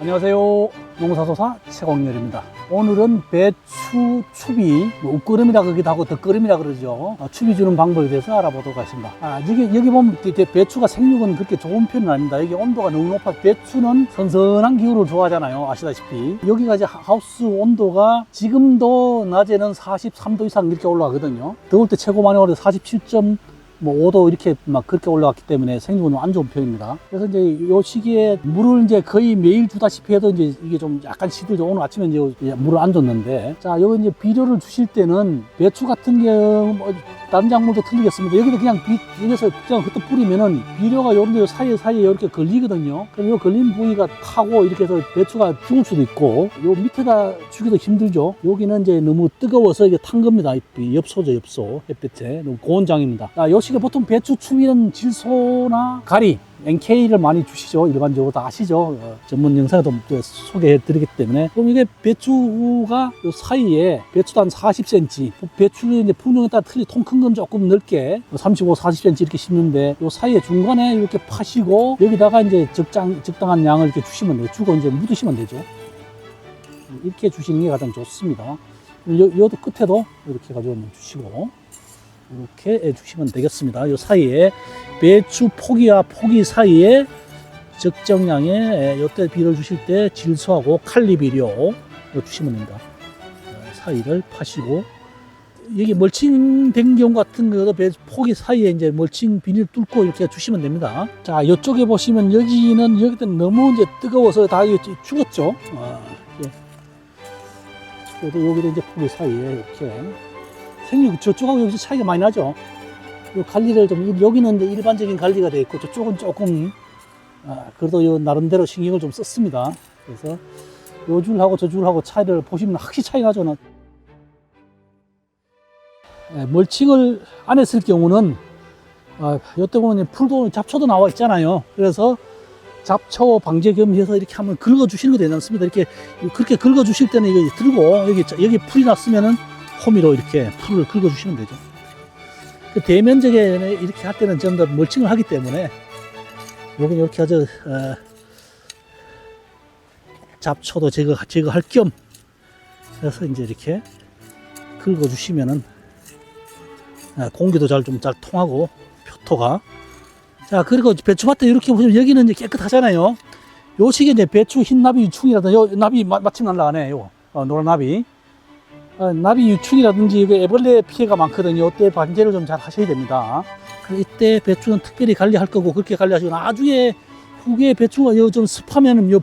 안녕하세요. 농사소사 최공렬입니다. 오늘은 배추 추비, 뭐 웃거름이라 그러기도 하고 덧거름이라 그러죠. 어, 추비 주는 방법에 대해서 알아보도록 하겠습니다. 아, 여기, 여기 보면 배추가 생육은 그렇게 좋은 편은 아닙니다. 여기 온도가 너무 높아. 배추는 선선한 기후를 좋아하잖아요. 아시다시피. 여기가 이제 하우스 온도가 지금도 낮에는 43도 이상 이렇게 올라가거든요. 더울 때 최고 많이 올라 47점 뭐 5도 이렇게 막 그렇게 올라갔기 때문에 생육은 안 좋은 편입니다. 그래서 이제 요 시기에 물을 이제 거의 매일 주다시피 해도 이제 이게 좀 약간 시들죠. 오늘 아침에 이제 물을 안 줬는데 자, 여기 이제 비료를 주실 때는 배추 같은 경우 뭐 다른 작물도 틀리겠습니다. 여기도 그냥 비, 여기서 그냥 그때 뿌리면은 비료가 요런 데 사이에 사이에 이렇게 걸리거든요. 그럼 요 걸린 부위가 타고 이렇게 해서 배추가 죽을 수도 있고 요 밑에다 주기도 힘들죠. 여기는 이제 너무 뜨거워서 이게 탄 겁니다. 이 엽소죠, 엽소. 햇볕에. 너무 고온장입니다. 자, 요 시기에 보통 배추 추위는 질소나 가리, NK를 많이 주시죠. 일반적으로 다 아시죠. 어, 전문 영상에도 또 소개해 드리기 때문에. 그럼 이게 배추가 요 사이에 배추도 한 40cm, 배추의 이제 품종에 따라 틀리 통큰 건 조금 넓게 35, 40cm 이렇게 심는데 요 사이에 중간에 이렇게 파시고 여기다가 이제 적당, 적당한 양을 이렇게 주시면 돼요. 주고 이제 묻으시면 되죠. 이렇게 주시는 게 가장 좋습니다. 요, 요도 끝에도 이렇게 가지고 주시고 이렇게 해주시면 되겠습니다. 이 사이에 배추 포기와 포기 사이에 적정량의 이때 비료를 주실 때 질소하고 칼리 비료 주시면 됩니다. 어, 사이를 파시고 여기 멀칭된 경우 같은 거도 배 포기 사이에 이제 멀칭 비닐 뚫고 이렇게 주시면 됩니다. 자, 이쪽에 보시면 여기는 여기도 너무 이제 뜨거워서 다 죽었죠. 아, 예. 그래도 여기도 이제 포기 사이에 이렇게 생육 저쪽하고 여기 차이가 많이 나죠. 요 관리를 좀 여기는 일반적인 관리가 돼 있고 저쪽은 조금 아, 그래도 요 나름대로 신경을 좀 썼습니다. 그래서 요 줄하고 저 줄하고 차이를 보시면 확실히 차이 나죠. 나. 예, 멀칭을 안 했을 경우는 아, 요때 보면 풀도 잡초도 나와 있잖아요. 그래서 잡초 방제 겸해서 이렇게 한번 긁어 주시는 거 되지 않습니다. 이렇게 그렇게 긁어 주실 때는 이거 들고 여기 여기 풀이 났으면은 호미로 이렇게 풀을 긁어주시면 되죠. 그 대면적에 이렇게 할 때는 전부 다 멀칭을 하기 때문에 여기 이렇게 아주 어, 잡초도 제거 제거할 겸 해서 이제 이렇게 긁어주시면은 어, 공기도 잘좀잘 통하고 표토가 자 그리고 배추밭에 이렇게 보시면 여기는 이제 깨끗하잖아요. 요 시기에 이제 배추 흰 나비 유충이라든지 요 나비 마, 마침 날라가네 요 어, 노란 나비 어, 나비 유충이라든지 애벌레 피해가 많거든요. 이때 관제를 좀 잘 하셔야 됩니다. 그 이때 배추는 특별히 관리할 거고 그렇게 관리하시고 나중에 후기에 배추가 요좀 습하면은 요,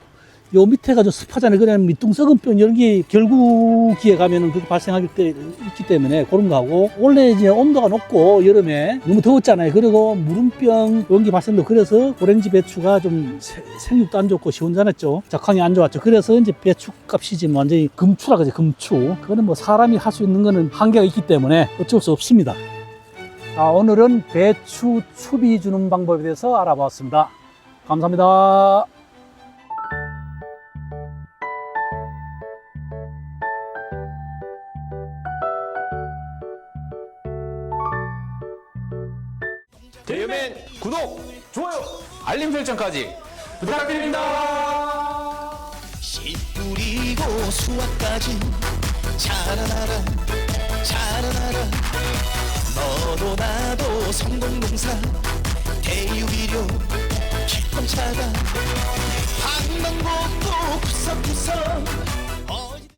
요 밑에가 좀 습하잖아요. 그냥 밑둥썩은병 이런 게 결구기에 가면은 그게 발생하기 때 있기 때문에 그런 거하고 원래 이제 온도가 높고 여름에 너무 더웠잖아요. 그리고 무름병 게 발생도 그래서 오렌지 배추가 좀 세- 생육도 안 좋고 시원찮았죠. 작황이 안 좋았죠. 그래서 이제 배추 값이 지금 완전히 금추라 그러죠. 금추. 그거는 뭐 사람이 할 수 있는 거는 한계가 있기 때문에 어쩔 수 없습니다. 자, 오늘은 배추 추비 주는 방법에 대해서 알아봤습니다. 감사합니다. 대유맨 구독, 좋아요, 알림 설정까지 부탁드립니다. 씨 뿌리고 수확까지 자라나라 자라나라. 너도 나도 성공농사 대유비료 기쁨 차다 방방곡곡